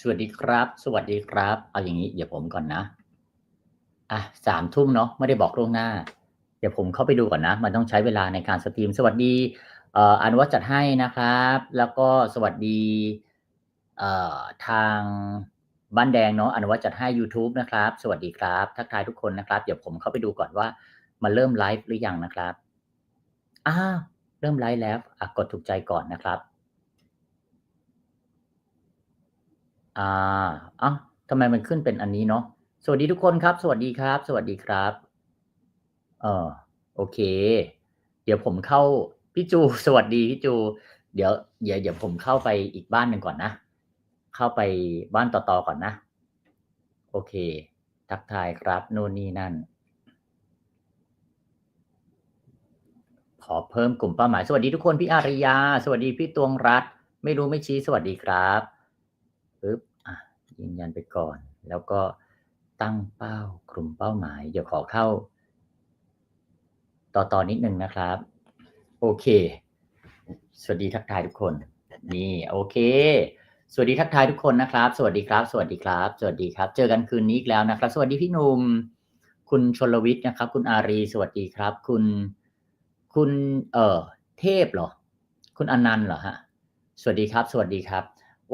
สวัสดีครับ สวัสดีครับ เอาอย่างนี้เดี๋ยวผมก่อนนะ อะสามทุ่มเนาะไม่ได้บอกล่วงหน้า เดี๋ยวผมเข้าไปดูก่อนนะ มันต้องใช้เวลาในการสตรีม สวัสดีเอ่ออนุวัฒน์จัดให้นะครับ แล้วก็สวัสดีเอ่อทางบ้านแดงเนาะอนุวัฒน์จัดให้ YouTube นะครับ สวัสดีครับ ทักทายทุกคนนะครับ เดี๋ยวผมเข้าไปดูก่อนว่ามันเริ่มไลฟ์หรือยังนะครับอ้าวเริ่มไลฟ์แล้วกดถูกใจก่อนนะครับ อ่าเอ้าทำไมมันขึ้นเป็นอันนี้เนาะสวัสดีทุกคนครับ สวัสดีครับ สวัสดีครับ เออโอเค เดี๋ยวผมเข้าพี่จู สวัสดีพี่จู เดี๋ยวเดี๋ยวเดี๋ยวผมเข้าไปอีกบ้านหนึ่งก่อนนะ เข้าไปบ้านต่อๆก่อนนะ โอเค ทักทายครับโน่นนี่นั่น ขอเพิ่มกลุ่มเป้าหมาย สวัสดีทุกคนพี่อาริยา สวัสดีพี่ตวงรัตไม่รู้ไม่ชี้สวัสดีครับปึ๊บ ยืนยันไปก่อน แล้วก็ตั้งเป้ากลุ่มเป้าหมาย เดี๋ยวขอเข้า ต่อต่อนนิดนึงนะครับ โอเค สวัสดีทักทายทุกคน นี่โอเค สวัสดีทักทายทุกคนนะครับ สวัสดีครับ สวัสดีครับ สวัสดีครับ เจอกันคืนนี้อีกแล้วนะครับ สวัสดีพี่หนุ่มคุณชลวิทย์นะครับ คุณอารี สวัสดีครับ คุณคุณเอ่อเทพเหรอ คุณอนันต์เหรอฮะ สวัสดีครับ สวัสดีครับ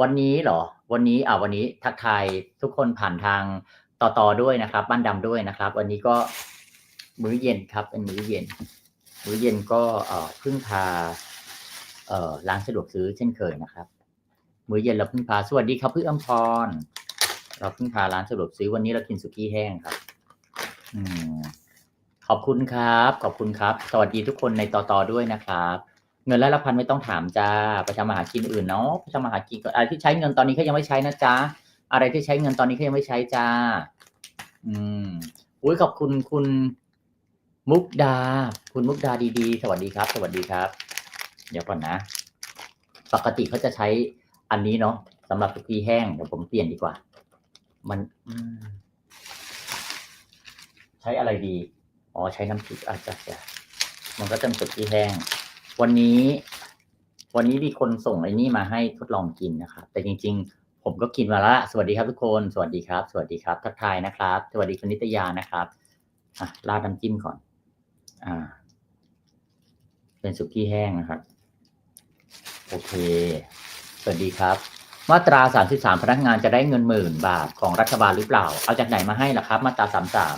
วันนี้เหรอ วันนี้อ่าวันนี้ทักทายทุกคนผ่านทางต่อต่อด้วยนะครับ บ้านดำด้วยนะครับ วันนี้ก็มื้อเย็นครับ เป็นมื้อเย็น มื้อเย็นก็เอ่อพึ่งพา เอ่อร้านสะดวกซื้อเช่นเคยนะครับ มื้อเย็นเราพึ่งพาสวัสดีครับพี่อมพร เราพึ่งพาร้านสะดวกซื้อวันนี้เรากินสุกี้แห้งครับ อืมขอบคุณครับ ขอบคุณครับ สวัสดีทุกคนในต่อต่อด้วยนะครับ เงินและละพันไม่ต้องถามจ้าไปทำมาหากินอื่นเนาะไปทำมาหากินก็อะไรที่ใช้เงินตอนนี้เขายังไม่ใช้นะจ๊ะอะไรที่ใช้เงินตอนนี้เขายังไม่ใช้จ้า อืมอุ้ยขอบคุณคุณมุกดา คุณมุกดาดีๆ สวัสดีครับ สวัสดีครับ เดี๋ยวก่อนนะ ปกติเขาจะใช้อันนี้เนาะสำหรับสุกี้แห้งเดี๋ยวผมเปลี่ยนดีกว่า มันอืมใช้อะไรดี อ๋อ ใช้น้ำพริกอาจจะมันก็จะเป็นสุกี้แห้ง วันนี้ วันนี้มีคนส่งไอ้นี่มาให้ทดลองกินนะครับ แต่จริง ๆ ผมก็กินมาละ สวัสดีครับทุกคน สวัสดีครับ สวัสดีครับ ทักทายนะครับ สวัสดีคุณนิตยานะครับอะราดน้ำจิ้มก่อน อ่า เป็นสุกี้แห้งนะครับ โอเค สวัสดีครับ มาตรา 33 พนักงานจะได้เงินหมื่นบาทของรัฐบาลหรือเปล่า เอาจากไหนมาให้ล่ะครับ มาตรา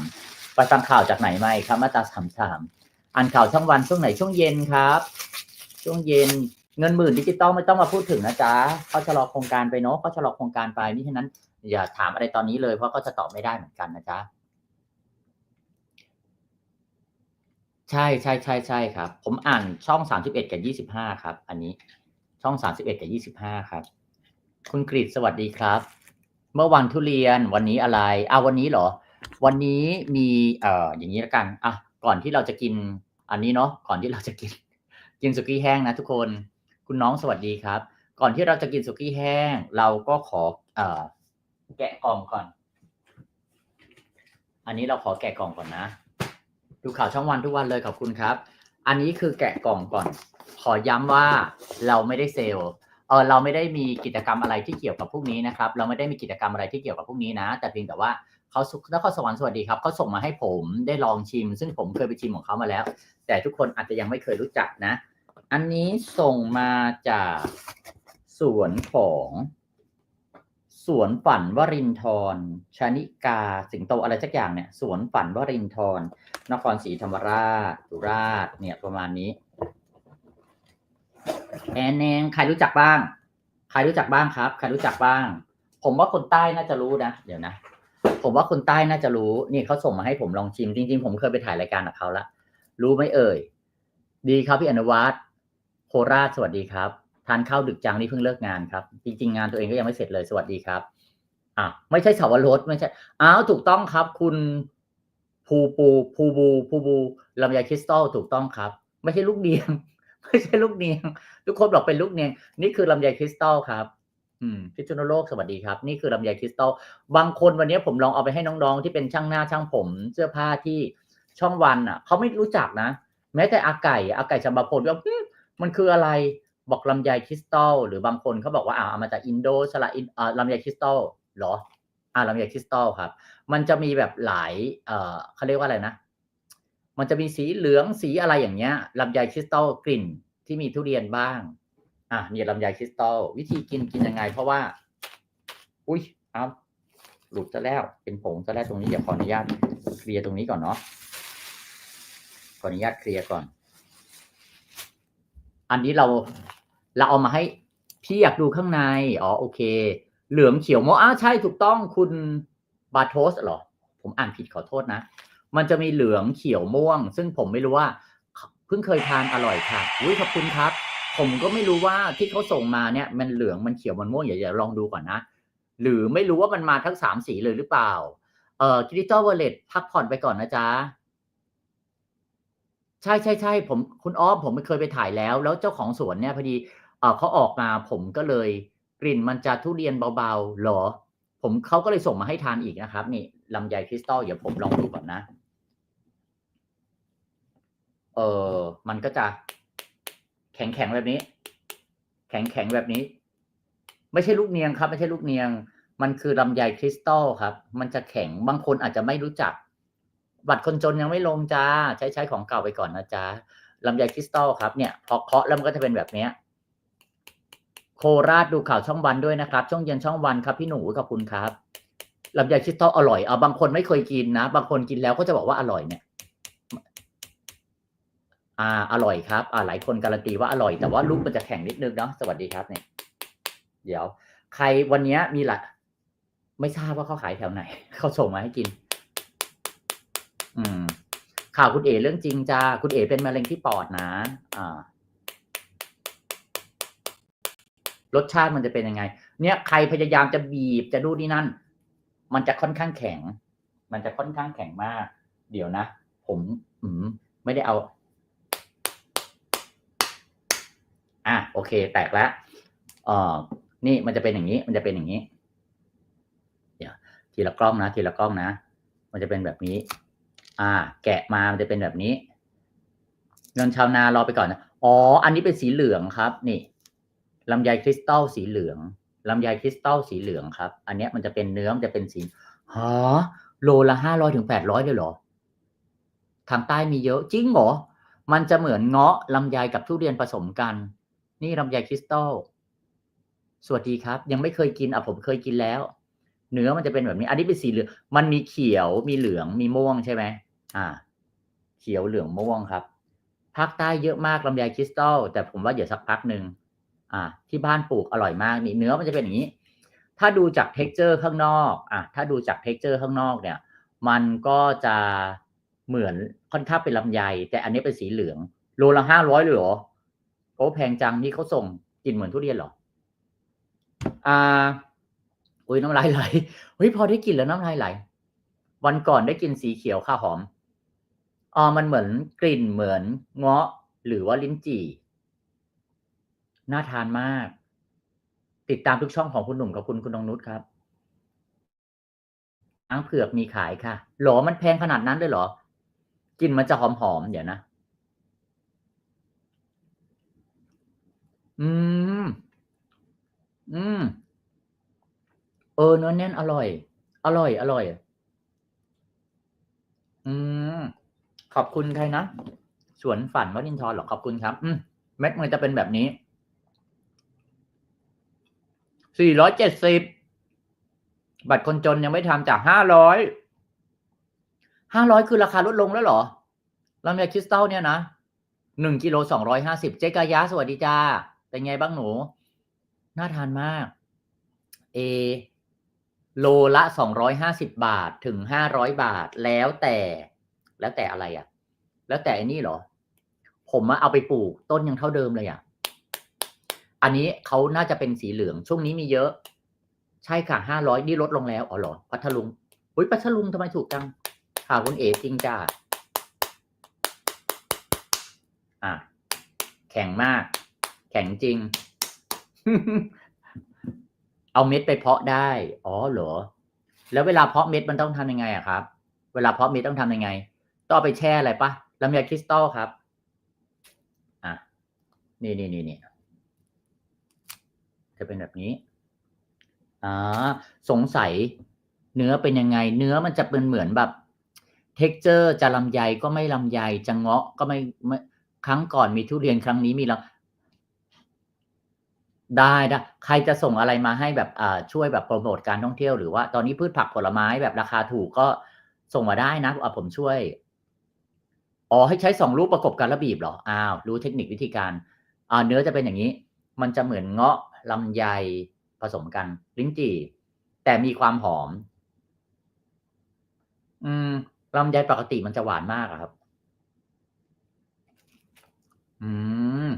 33 ไปฟังข่าวจากไหนมาอีกครับ มาตรา 33 อ่านข่าวช่องวันช่วงไหนช่วงเย็นครับ ช่วงเย็นเงินหมื่นดิจิตอลไม่ต้องมาพูดถึงนะจ๊ะเขาชะลอโครงการไปเนาะเขาชะลอโครงการไปนี่ฉะนั้น อย่าถามอะไรตอนนี้เลยเพราะก็จะตอบไม่ได้เหมือนกันนะจ๊ะใช่ใช่ใช่ใช่ครับ ผมอ่านช่อง31กับ25ครับ อันนี้ช่อง31กับ25ครับ คุณกฤษสวัสดีครับ เมื่อวันทุเรียนวันนี้อะไรอ่าวันนี้เหรอ วันนี้มีเอ่ออย่างนี้ละกันอะก่อนที่เราจะกิน อันนี้เนาะก่อนที่เราจะกินกินสุกี้แห้งนะทุกคน คุณน้องสวัสดีครับ ก่อนที่เราจะกินสุกี้แห้ง เราก็ขอเอ่อแกะกล่องก่อน อันนี้เราขอแกะกล่องก่อนนะ ดูข่าวช่องวันทุกวันเลยขอบคุณครับ อันนี้คือแกะกล่องก่อน ขอย้ำว่าเราไม่ได้เซลล์เออเราไม่ได้มีกิจกรรมอะไรที่เกี่ยวกับพวกนี้นะครับ เราไม่ได้มีกิจกรรมอะไรที่เกี่ยวกับพวกนี้นะ แต่เพียงแต่ว่า เขาสุนครสวรรค์สวัสดีครับเขาส่งมาให้ผมได้ลองชิม ซึ่งผมเคยไปชิมของเขามาแล้ว แต่ทุกคนอาจจะยังไม่เคยรู้จักนะ อันนี้ส่งมาจากสวนของสวนฝันวรินทร์ชนิกาสิงโตอะไรสักอย่างเนี่ยสวนฝันวรินทร์นครศรีธรรมราชสุราษฎร์เนี่ยประมาณนี้แอนแนงใครรู้จักบ้าง ใครรู้จักบ้างครับ ใครรู้จักบ้าง ผมว่าคนใต้น่าจะรู้นะ เดี๋ยวนะ ผมว่าคนใต้น่าจะรู้นี่เขาส่งมาให้ผมลองชิม จริง ๆ ผมเคยไปถ่ายรายการกับเขาละรู้ไหมเอ่ย ดีครับพี่อนุวัฒน์โคราชสวัสดีครับทานข้าวดึกจังนี่เพิ่งเลิกงานครับ จริง ๆ งานตัวเองก็ยังไม่เสร็จเลยสวัสดีครับอะไม่ใช่สาวรสไม่ใช่อ้าวถูกต้องครับ คุณภูปูภูบูภูบูลำไยคริสตัลถูกต้องครับ ไม่ใช่ลูกเนียง ไม่ใช่ลูกเนียง ทุกคนบอกเป็นลูกเนียง นี่คือลำไยคริสตัลครับ พิษณุโลกสวัสดีครับ นี่คือลำไยคริสตัลบางคนวันนี้ผมลองเอาไปให้น้องๆ ที่เป็นช่างหน้าช่างผมเสื้อผ้าที่ช่องวันอะเขาไม่รู้จักนะ แม้แต่อาไก่อาไก่จำบาพลก็อืมมันคืออะไรบอกลำไยคริสตัลหรือบางคนเขาบอกว่าอ่าเอามาจากอินโดสละอินอ่าลำไยคริสตัลเหรออ่าลำไยคริสตัลครับ มันจะมีแบบหลายเอ่อเขาเรียกว่าอะไรนะ มันจะมีสีเหลืองสีอะไรอย่างเงี้ยลำไยคริสตัลกลิ่นที่มีทุเรียนบ้าง อะนี่ลำไยคริสตัลวิธีกินกินยังไง เพราะว่า อุ้ยเอาหลุดจะแล้ว เป็นผงจะแล้วตรงนี้เดี๋ยวขออนุญาตเคลียร์ตรงนี้ก่อนเนาะขออนุญาตเคลียร์ก่อน อันนี้เราเราเอามาให้พี่อยากดูข้างใน อ๋อโอเค เหลืองเขียวโมอ้าใช่ถูกต้องคุณบาโทสเหรอ ผมอ่านผิดขอโทษนะ มันจะมีเหลืองเขียวม่วง ซึ่งผมไม่รู้ว่าเพิ่งเคยทานอร่อยค่ะอุ้ยขอบคุณครับ ผมก็ไม่รู้ว่าที่เขาส่งมาเนี่ยมันเหลืองมันเขียวมันม่วงเดี๋ยวเดี๋ยวลองดูก่อนนะ หรือไม่รู้ว่ามันมาทั้งสามสีเลยหรือเปล่า เอ่อคิริตอวอลเล็ตพักผ่อนไปก่อนนะจ๊ะใช่ใช่ใช่ผมคุณอ้อมผมเคยไปถ่ายแล้ว แล้วเจ้าของสวนเนี่ยพอดีเออเขาออกมาผมก็เลยกลิ่นมันจะทุเรียนเบาๆเหรอ ผมเขาก็เลยส่งมาให้ทานอีกนะครับ นี่ลำไยคริสตัลเดี๋ยวผมลองดูก่อนนะ เออมันก็จะ แข็งแข็งแบบนี้ แข็งแข็งแบบนี้ ไม่ใช่ลูกเนียงครับ ไม่ใช่ลูกเนียง มันคือลำไยคริสตัลครับ มันจะแข็งบางคนอาจจะไม่รู้จัก บัตรคนจนยังไม่ลงจ้า ใช้ใช้ของเก่าไปก่อนนะจ๊ะลำไยคริสตัลครับเนี่ยพอเคาะแล้วมันก็จะเป็นแบบเนี้ยโคราชดูข่าวช่องวันด้วยนะครับ ช่องเย็นช่องวันครับพี่หนูขอบคุณครับลำไยคริสตัลอร่อยเอาบางคนไม่เคยกินนะ บางคนกินแล้วก็จะบอกว่าอร่อยเนี่ย อ่าอร่อยครับอ่าหลายคนการันตีว่าอร่อยแต่ว่าลูกมันจะแข็งนิดนึงเนาะสวัสดีครับเนี่ยเดี๋ยว ใครวันนี้มีละไม่ทราบว่าเขาขายแถวไหนเขาส่งมาให้กิน อืม ข่าวคุณเอ๋เรื่องจริงจ้าคุณเอ๋เป็นมะเร็งที่ปอดนะ อ่ารสชาติมันจะเป็นยังไง เนี่ยใครพยายามจะบีบจะดูนี่นั่น มันจะค่อนข้างแข็ง มันจะค่อนข้างแข็งมาก เดี๋ยวนะ ผม อืม ไม่ได้เอา อะโอเค แตกแล้วเอ่อนี่มันจะเป็นอย่างนี้ มันจะเป็นอย่างนี้ เดี๋ยวทีละกล้องนะ ทีละกล้องนะ มันจะเป็นแบบนี้ อ่า แกะมามันจะเป็นแบบนี้เงินชาวนารอไปก่อนนะอ๋อ อันนี้เป็นสีเหลืองครับ นี่ลำไยคริสตัลสีเหลืองลำไยคริสตัลสีเหลืองครับ อันนี้มันจะเป็นเนื้อมันจะเป็นสีฮะโลละห้าร้อยถึงแปดร้อยเลยเหรอ ทางใต้มีเยอะจริงเหรอ มันจะเหมือนเงาะลำไยกับทุเรียนผสมกัน นี่ลำไยคริสตัลสวัสดีครับ ยังไม่เคยกินอะผมเคยกินแล้ว เนื้อมันจะเป็นแบบนี้ อันนี้เป็นสีเหลือง มันมีเขียวมีเหลืองมีม่วงใช่ไหมอ่า เขียวเหลืองม่วงครับภาคใต้เยอะมากลำไยคริสตัลแต่ผมว่าเดี๋ยวสักพักหนึ่งอ่า ที่บ้านปลูกอร่อยมากนี่เนื้อมันจะเป็นอย่างนี้ ถ้าดูจากเท็กเจอร์ข้างนอก อะถ้าดูจากเท็กเจอร์ข้างนอกเนี่ย มันก็จะเหมือนค่อนข้างเป็นลำไย แต่อันนี้เป็นสีเหลืองโลละห้าร้อยเลยเหรอ โอ้แพงจังนี่เขาส่งกลิ่นเหมือนทุเรียนหรอ อ่า อุ้ยน้ำลายไหลเฮ้ยพอได้กินแล้วน้ำลายไหล วันก่อนได้กินสีเขียวข้าวหอมอ๋อมันเหมือนกลิ่นเหมือนเงาะหรือว่าลิ้นจี่ น่าทานมาก ติดตามทุกช่องของคุณหนุ่มกับคุณคุณนงนุชครับอ้างเผือกมีขายค่ะ หรอมันแพงขนาดนั้นเลยเหรอ กินมันจะหอมๆ เดี๋ยวนะ อืม อืม เออเนื้อแน่นอร่อย อร่อย อร่อย อืม ขอบคุณใครนะ สวนฝันวลินทร์หรอ ขอบคุณครับ อืมเม็ดมันจะเป็นแบบนี้สี่ร้อยเจ็ดสิบบัตรคนจนยังไม่ทำจากห้าร้อยห้าร้อยคือราคาลดลงแล้วเหรอลำไยคริสตัลเนี่ยนะหนึ่งกิโลสองร้อยห้าสิบเจ๊กายะสวัสดีจ้า เป็นไงบ้างหนู น่าทานมาก เอ โลละสองร้อยห้าสิบบาทถึงห้าร้อยบาทแล้วแต่ แล้วแต่อะไรอะ่ะ แล้วแต่อันนี้เหรอ ผมมาเอาไปปลูกต้นยังเท่าเดิมเลยอะ่ะ อันนี้เขาน่าจะเป็นสีเหลือง ช่วงนี้มีเยอะ ใช่ค่ะห้าร้อยนี่ลดลงแล้วอ๋อเหรอพัทลุงอุ้ยพัทลุงทำไมถูกจังข่าวคุณเอจริงจ้าอะแข็งมาก ข็งจริง เอาเม็ดไปเพาะได้ อ๋อเหรอ แล้วเวลาเพาะเม็ดมันต้องทำยังไงอะครับ เวลาเพาะเม็ดต้องทำยังไง ต้องไปแช่อะไรปะลำไยคริสตัลครับ อะ นี่นี่นี่นี่จะเป็นแบบนี้อ่าสงสัยเนื้อเป็นยังไง เนื้อมันจะเป็นเหมือนแบบเท็กเจอร์จะลำไยก็ไม่ลำไยจะเงาะก็ไม่ไม่ครั้งก่อนมีทุเรียนครั้งนี้มีแล้ว ได้ได้ใครจะส่งอะไรมาให้แบบอ่าช่วยแบบโปรโมทการท่องเที่ยวหรือว่าตอนนี้พืชผักผลไม้แบบราคาถูกก็ส่งมาได้นะอะผมช่วย อ๋อให้ใช้สองลูกประกบกันแล้วบีบเหรออ้าวรู้เทคนิควิธีการอ่าเนื้อจะเป็นอย่างนี้ มันจะเหมือนเงาะลำไยผสมกันลิ้นจี่ แต่มีความหอม อืมลำไยปกติมันจะหวานมากครับ อืม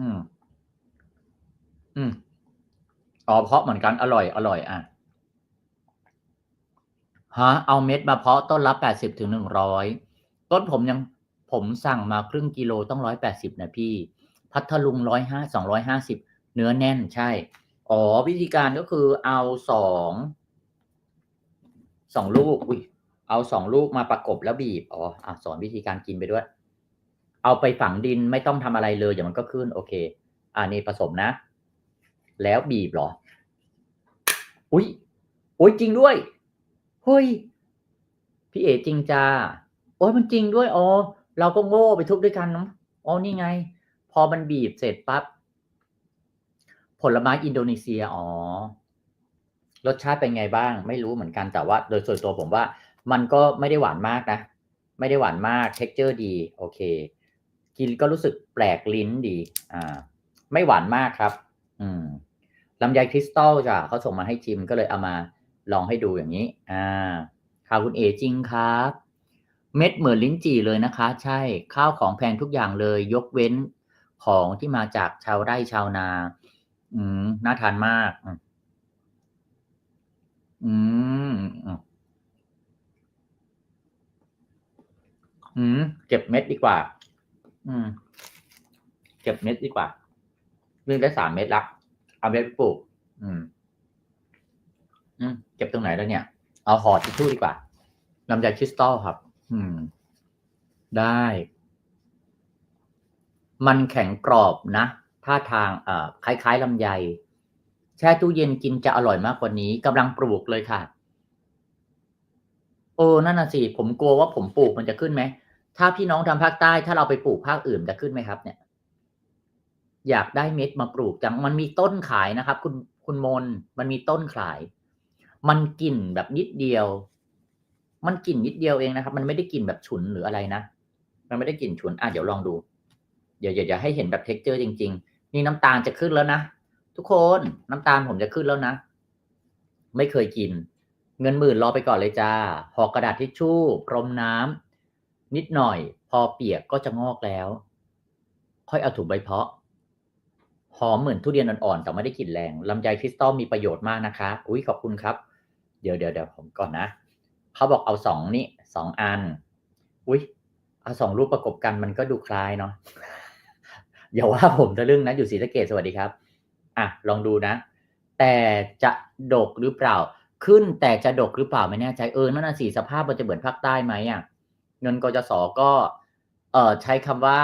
อืม อืมอ๋อเพาะเหมือนกันอร่อย อร่อย อะฮะเอาเม็ดมาเพาะต้นละแปดสิบถึงหนึ่งร้อยต้นผมยังผมสั่งมาครึ่งกิโลต้องร้อยแปดสิบนะพี่ พัทลุงร้อยห้าสองร้อยห้าสิบเนื้อแน่นใช่ อ๋อ วิธีการก็คือเอาสองสองลูกอุ้ยเอาสองลูกมาประกบแล้วบีบ อ๋ออะสอนวิธีการกินไปด้วย เอาไปฝังดินไม่ต้องทำอะไรเลยเดี๋ยวมันก็ขึ้น โอเค อ่านี่ผสมนะ แล้วบีบเหรอ อุ้ยอุ้ยจริงด้วยเฮ้ยพี่เอจริงจ้าโอ้ยมันจริงด้วยอ๋อเราก็โง่ไปทุบด้วยกันเนาะอ๋อนี่ไง พอมันบีบเสร็จปั๊บผลไม้อินโดนีเซียอ๋อรสชาติเป็นไงบ้าง ไม่รู้เหมือนกันแต่ว่า โดยส่วนตัวผมว่า มันก็ไม่ได้หวานมากนะ ไม่ได้หวานมากเท็กเจอร์ดี โอเค กินก็รู้สึกแปลกลิ้นดี อ่า ไม่หวานมากครับ อืมลำไยคริสตัลจ้ะเขาส่งมาให้ชิมก็เลยเอามาลองให้ดูอย่างนี้ อ่าข่าวคุณเอจริงครับ เม็ดเหมือนลิ้นจี่เลยนะคะ ใช่ข้าวของแพงทุกอย่างเลย ยกเว้นของที่มาจากชาวไร่ชาวนา อืมน่าทานมาก อืมอืมเก็บเม็ดดีกว่า อืม เก็บเม็ดดีกว่านึ่งได้สามเม็ดละเอาเม็ดปลูก อืม อืม เก็บตรงไหนแล้วเนี่ย เอาห่อทิชชู่ดีกว่าลำไยคริสตัลครับ อืม ได้ มันแข็งกรอบนะท่าทางเอ่อคล้ายๆลำไย แช่ตู้เย็นกินจะอร่อยมากกว่านี้กำลังปลูกเลยค่ะเออนั่นน่ะสิ ผมกลัวว่าผมปลูกมันจะขึ้นไหม ถ้าพี่น้องทางภาคใต้ถ้าเราไปปลูกภาคอื่นจะขึ้นไหมครับ เนี่ย อยากได้เม็ดมาปลูกจังมันมีต้นขายนะครับ คุณคุณมนมันมีต้นขาย มันกลิ่นแบบนิดเดียว มันกลิ่นนิดเดียวเองนะครับ มันไม่ได้กลิ่นแบบฉุนหรืออะไรนะมันไม่ได้กลิ่นฉุนอะเดี๋ยวลองดูเดี๋ยวเดี๋ยวให้เห็นแบบเท็กเจอร์จริง ๆ นี่น้ำตาลจะขึ้นแล้วนะทุกคนน้ำตาลผมจะขึ้นแล้วนะไม่เคยกิน เงินหมื่นรอไปก่อนเลยจ้าห่อกระดาษทิชชู่พรมน้ำ นิดหน่อย พอเปียกก็จะงอกแล้ว ค่อยเอาถุงใบเพาะหอมเหมือนทุเรียนอ่อนๆแต่ไม่ได้กลิ่นแรงลำไยคริสตัลมีประโยชน์มากนะคะ อุ้ยขอบคุณครับ เดี๋ยวเดี๋ยวเดี๋ยวผมก่อนนะเขาบอกเอาสองนี่สองอัน อุ้ยเอาสองรูปประกบกันมันก็ดูคล้ายเนาะอย่าว่าผมทะลึ่งนะอยู่ศรีสะเกดสวัสดีครับ อะลองดูนะ แต่จะดกหรือเปล่า ขึ้นแต่จะดกหรือเปล่าไม่แน่ใจเออนั่นน่ะสิสภาพมันจะเหมือนภาคใต้ไหมอะ เงินกจสก็เอ่อใช้คำว่า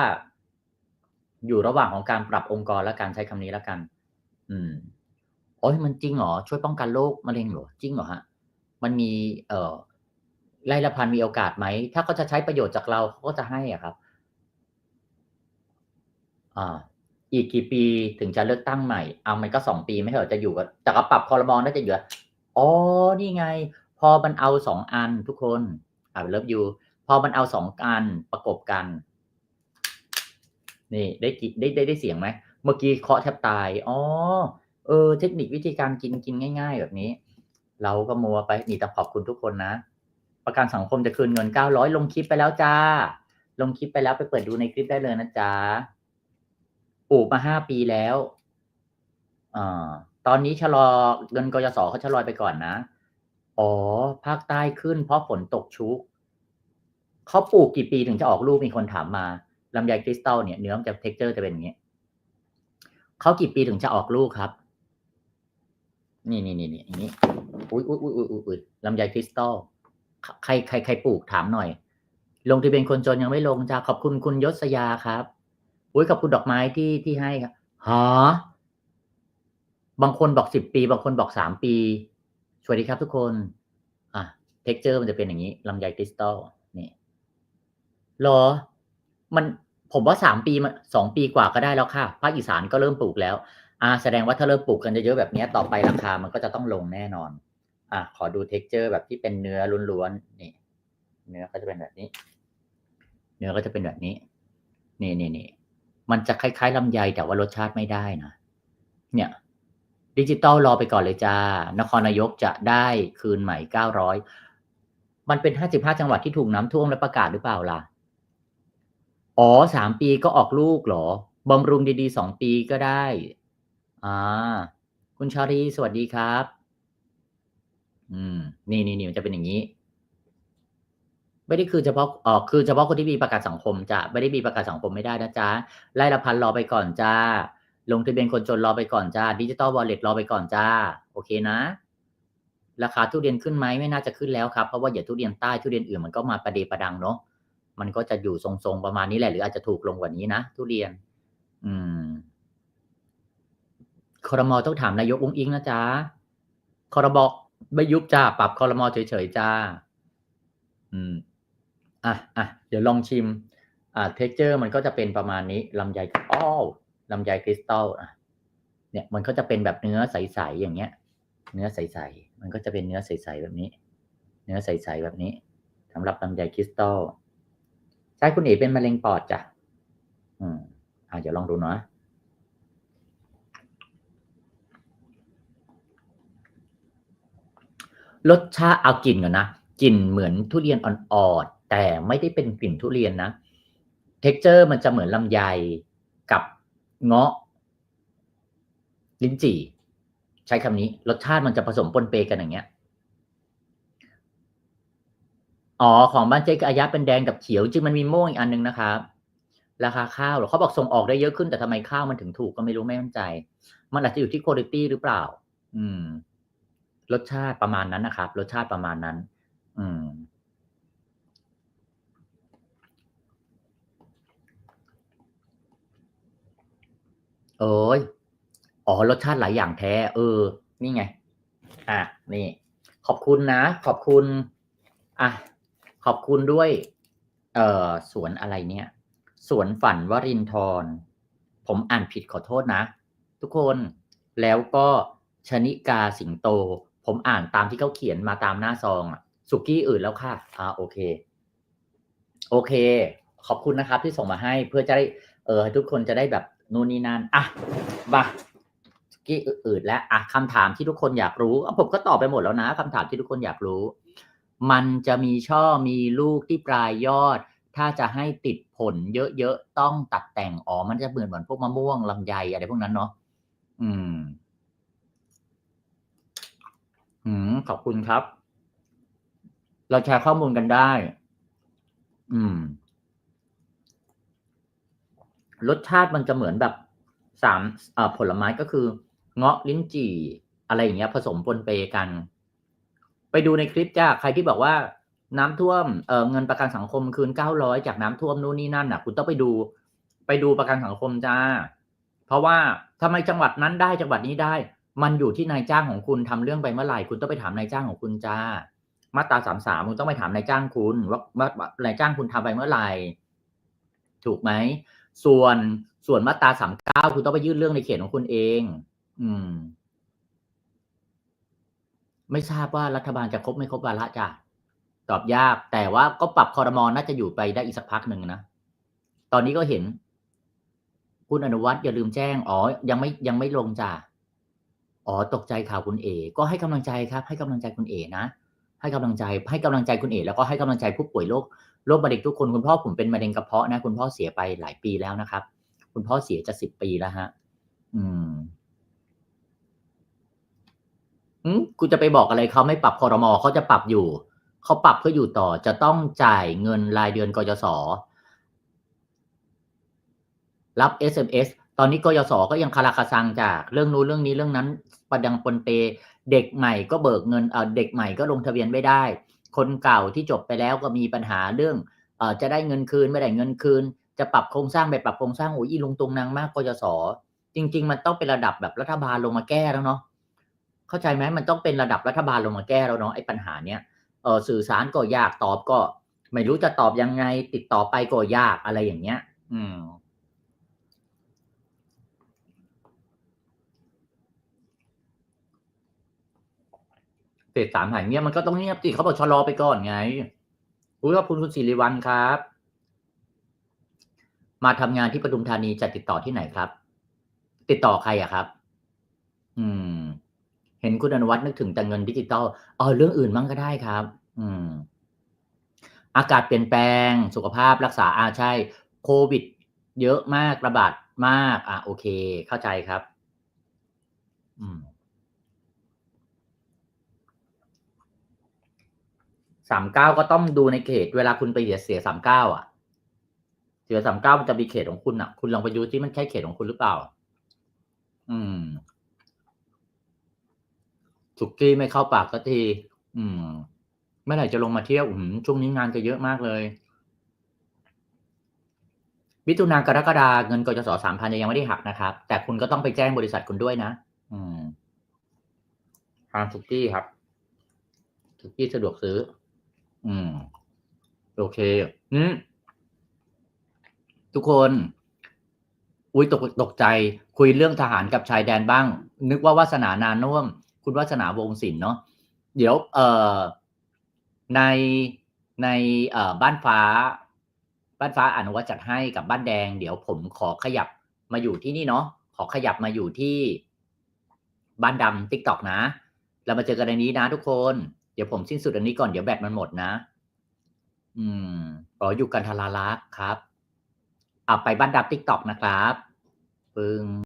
อยู่ระหว่างของการปรับองค์กรและการใช้คำนี้แล้วกัน อืมโอ้ยมันจริงเหรอช่วยป้องกันโรคมะเร็งเหรอจริงเหรอฮะมันมี เอ่อไร่ละพันมีโอกาสไหม ถ้าเขาจะใช้ประโยชน์จากเราเขาก็จะให้อะครับ อ่า อีกกี่ปีถึงจะเลือกตั้งใหม่ เอามันก็สองปีไม่เหรอจะอยู่กับแต่ก็ปรับคอรมอน่าจะอยู่อะอ๋อนี่ไง พอมันเอาสองอันทุกคนอ่าเลิฟยู พอมันเอาสองอันประกบกัน นี่ได้กิได้ได้ได้เสียงไหมเมื่อกี้เคาะแทบตายอ๋อเออ เทคนิควิธีการกินกินง่าย ๆ แบบนี้ เราก็มัวไปนี่ต้องขอบคุณทุกคนนะ ประกันสังคมจะคืนเงินเก้าร้อยลงคลิปไปแล้วจ้า ลงคลิปไปแล้วไปเปิดดูในคลิปได้เลยนะจ๊ะปลูกมาห้าปีแล้วอตอนนี้ชะลอเงินกยศเขาชะลอไปก่อนนะ อ๋อ ภาคใต้ขึ้นเพราะฝนตกชุก เขาปลูกกี่ปีถึงจะออกลูกมีคนถามมาลำไยคริสตัลเนี่ยเนื้อมันจะเท็กเจอร์จะเป็นอย่างนี้เขากี่ปีถึงจะออกลูกครับ นี่นี่นี่นี่อย่างนี้อุ้ยอุ้ยอุ้ยอุ้ยอุ้ยลำไยคริสตัลใครใครใครปลูกถามหน่อย ลงทะเบียนคนจนยังไม่ลงจ้าขอบคุณคุณยศยาครับอุ้ยขอบคุณดอกไม้ที่ที่ให้ครับหอบางคนบอกสิบปี บางคนบอกสามปีสวัสดีครับทุกคน อะเท็กเจอร์มันจะเป็นอย่างนี้ลำไยคริสตัลนี่ หรอ มันผมว่าสามปีมันสองปีกว่าก็ได้แล้วค่ะภาคอีสานก็เริ่มปลูกแล้ว อ่า แสดงว่าถ้าเริ่มปลูกกันเยอะๆแบบนี้ต่อไปราคามันก็จะต้องลงแน่นอน อะขอดูเท็กเจอร์แบบที่เป็นเนื้อล้วนๆนี่ เนื้อก็จะเป็นแบบนี้ เนื้อก็จะเป็นแบบนี้ นี่นี่นี่มันจะคล้ายๆลำไยแต่ว่ารสชาติไม่ได้นะเนี่ยดิจิตอลรอไปก่อนเลยจ้า นครนายกจะได้คืนใหม่เก้าร้อยมันเป็นห้าสิบห้าจังหวัดที่ถูกน้ำท่วมและประกาศหรือเปล่าล่ะ อ๋อสามปีก็ออกลูกเหรอบำรุงดีๆสองปีก็ได้ อ่า คุณชารีสวัสดีครับ อืม นี่นี่นี่มันจะเป็นอย่างนี้ ไม่ได้คือเฉพาะอ๋อคือเฉพาะคนที่มีประกันสังคมจะไม่ได้มีประกันสังคมไม่ได้นะจ๊ะไล่ละพันรอไปก่อนจ้า ลงทะเบียนคนจนรอไปก่อนจ้าดิจิตอลวอลเล็ตรอไปก่อนจ้า โอเคนะ ราคาทุเรียนขึ้นไหมไม่น่าจะขึ้นแล้วครับ เพราะว่าอย่าทุเรียนใต้ทุเรียนอื่นมันก็มาประเดประดังเนาะ มันก็จะอยู่ทรงๆประมาณนี้แหละ หรืออาจจะถูกลงกว่านี้นะทุเรียน อืมคอรมอต้องถามนายกอุ้งอิงนะจ๊ะคอรมอไม่ยุบจ้าปรับคอรมอเฉยๆจ้า อืม อะอะเดี๋ยวลองชิม อ่าเท็กเจอร์มันก็จะเป็นประมาณนี้ลำไยอ้อลำไยคริสตัลอะเนี่ย มันก็จะเป็นแบบเนื้อใสๆอย่างเงี้ย เนื้อใสๆมันก็จะเป็นเนื้อใสๆแบบนี้ เนื้อใสๆแบบนี้สำหรับลำไยคริสตัล ใช่คุณเอ๋เป็นมะเร็งปอดจ้ะอืมอะเดี๋ยวลองดูเนาะรสชาติเอากลิ่นก่อนนะกลิ่นเหมือนทุเรียนอ่อนๆแต่ไม่ได้เป็นกลิ่นทุเรียนนะเท็กเจอร์มันจะเหมือนลำไยกับเงาะ ลิ้นจี่ ใช้คำนี้ รสชาติมันจะผสมปนเปกันอย่างเงี้ย อ๋อ ของบ้านเจ๊กอายะเป็นแดงกับเขียวจึงมันมีม่วงอีกอันนึงนะครับ ราคาข้าวเหรอเขาบอกส่งออกได้เยอะขึ้นแต่ทำไมข้าวมันถึงถูกก็ไม่รู้ไม่มั่นใจ มันอาจจะอยู่ที่คุณภาพหรือเปล่า อืม รสชาติประมาณนั้นนะครับ รสชาติประมาณนั้น อืมโอ้ยอ๋อ รสชาติหลายอย่างแท้ เออ นี่ไง อะ นี่ ขอบคุณนะ ขอบคุณ อะ ขอบคุณด้วย เอ่อสวนอะไรเนี่ย สวนฝันวรินทรผมอ่านผิดขอโทษนะ ทุกคนแล้วก็ชนิกาสิงโต ผมอ่านตามที่เขาเขียนมาตามหน้าซองอะสุกี้อื่นแล้วค่ะ อ่าโอเค โอเค ขอบคุณนะครับที่ส่งมาให้เพื่อจะได้ เออทุกคนจะได้แบบนู่นนี่นั่นอะมาสุกี้อื่นแล้วอะคำถามที่ทุกคนอยากรู้ผมก็ตอบไปหมดแล้วนะคำถามที่ทุกคนอยากรู้ มันจะมีช่อมีลูกที่ปลายยอด ถ้าจะให้ติดผลเยอะๆ ต้องตัดแต่งอ๋อมันจะเหมือนเหมือนพวกมะม่วงลำไยอะไรพวกนั้นเนาะอืม อืม ขอบคุณครับ เราแชร์ข้อมูลกันได้ อืม รสชาติมันจะเหมือนแบบสามผลไม้ก็คือ เงาะลิ้นจี่ อะไรอย่างเงี้ย ผสมปนเปกัน ไปดูในคลิปจ้าใครที่บอกว่าน้ำท่วมเออเงินประกันสังคมคืนเก้าร้อยจากน้ำท่วมนู่นนี่นั่นอะ คุณต้องไปดู ไปดูประกันสังคมจ้า เพราะว่าทำไมจังหวัดนั้นได้จังหวัดนี้ได้ มันอยู่ที่นายจ้างของคุณทำเรื่องไปเมื่อไหร่คุณต้องไปถามนายจ้างของคุณจ้า มาตราสามสามคุณต้องไปถามนายจ้างคุณว่านายจ้างคุณทำไปเมื่อไหร่ถูกไหมส่วนส่วนมาตราสามเก้าคุณต้องไปยื่นเรื่องในเขตของคุณเอง อืม ไม่ทราบว่ารัฐบาลจะครบไม่ครบวาระจ้ะตอบยาก แต่ว่าก็ปรับคอรมอนน่าจะอยู่ไปได้อีกสักพักหนึ่งนะตอนนี้ก็เห็น คุณอนุวัฒน์อย่าลืมแจ้งอ๋อยังไม่ยังไม่ลงจ้ะอ๋อตกใจข่าวคุณเอก็ให้กำลังใจครับ ให้กำลังใจคุณเอนะให้กำลังใจให้กำลังใจคุณเอแล้วก็ให้กำลังใจผู้ป่วยโรคโรคมะเร็งทุกคนคุณพ่อผมเป็นมะเร็งกระเพาะนะคุณพ่อเสียไปหลายปีแล้วนะครับ คุณพ่อเสียจะสิบปีแล้วฮะ อืม กูจะไปบอกอะไรเขาไม่ปรับคอรมอเขาจะปรับอยู่ เขาปรับเพื่ออยู่ต่อจะต้องจ่ายเงินรายเดือนกยศรับ SMS ตอนนี้กยศก็ยังคาราคาซังจากเรื่องนู้นเรื่องนี้เรื่องนั้นประดังปนเป เด็กใหม่ก็เบิกเงินเเด็กใหม่ก็ลงทะเบียนไม่ได้ คนเก่าที่จบไปแล้วก็มีปัญหาเรื่องอจะได้เงินคืนไม่ได้เงินคืน จะปรับโครงสร้างไปปรับโครงสร้างโอ้ยลุงตุงนางมากกยศจริง ๆ มันต้องเป็นระดับแบบรัฐบาลลงมาแก้แล้วเนาะ เข้าใจไหมมันต้องเป็นระดับรัฐบาลลงมาแก้แล้วเนาะไอ้ปัญหาเนี้ยเออสื่อสารก็ยากตอบก็ ไม่รู้จะตอบยังไง ติดต่อไปก็ยากอะไรอย่างเงี้ย อืมเฟสสามหายเงียบมันก็ต้องเงียบสิเขาบอกชะลอไปก่อนไงอุ้ยขอบคุณคุณสิริวัลครับ มาทำงานที่ปทุมธานีจะติดต่อที่ไหนครับ ติดต่อใครอะครับ อืม ห็นคุณอนุวัฒน์นึกถึงแต่เงินดิจิตอลเออเรื่องอื่นมั่งก็ได้ครับ อืม อากาศเปลี่ยนแปลง สุขภาพรักษาอาใช่ โควิด เยอะมากระบาดมาก อะโอเค เข้าใจครับ อืมสามเก้าก็ต้องดูในเขต เวลาคุณไปเสียเสียสามเก้าอะ เสียสามเก้ามันจะมีเขตของคุณอะ คุณลองไปดูที่มันใช่เขตของคุณหรือเปล่า อืม สุกี้ไม่เข้าปากสักที อืม เมื่อไหร่จะลงมาเที่ยวอืมช่วงนี้งานก็เยอะมากเลยมิถุนากรกฎาเงินกยศสามพันยังไม่ได้หักนะครับ แต่คุณก็ต้องไปแจ้งบริษัทคุณด้วยนะ อืมทานสุกี้ครับ สุกี้สะดวกซื้อ อืม โอเคอืมทุกคน อุ้ยตกตกใจ คุยเรื่องทหารกับชายแดนบ้าง นึกว่าวาสนานานุ่วม คุณวาสนาวงศิลป์เนาะเดี๋ยวเอ่อในในเอ่อบ้านฟ้า บ้านฟ้าอนุวัตจัดให้กับบ้านแดง เดี๋ยวผมขอขยับมาอยู่ที่นี่เนาะขอขยับมาอยู่ที่บ้านดำติ๊กตอกนะ เรามาเจอกันในนี้นะทุกคน เดี๋ยวผมสิ้นสุดอันนี้ก่อนเดี๋ยวแบตมันหมดนะ อืมขออยู่กันทารารักษ์ครับอ่าไปบ้านดำติ๊กตอกนะครับปึ้ง